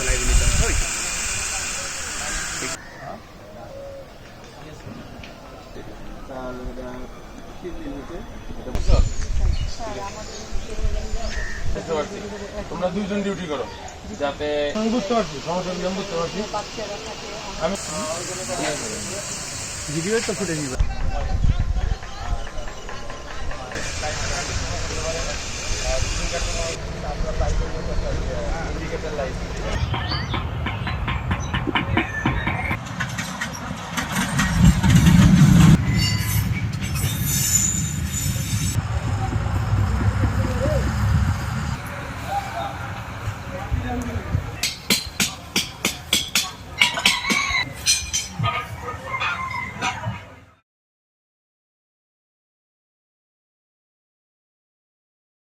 લાવી લીધા હોય তোমরা দুজন ডিউটি করো যাতে বুঝতে পারছি সমস্যাগুলো বুঝতে পারছি আমি ভিডিও তো ফুটে নিবা আমরা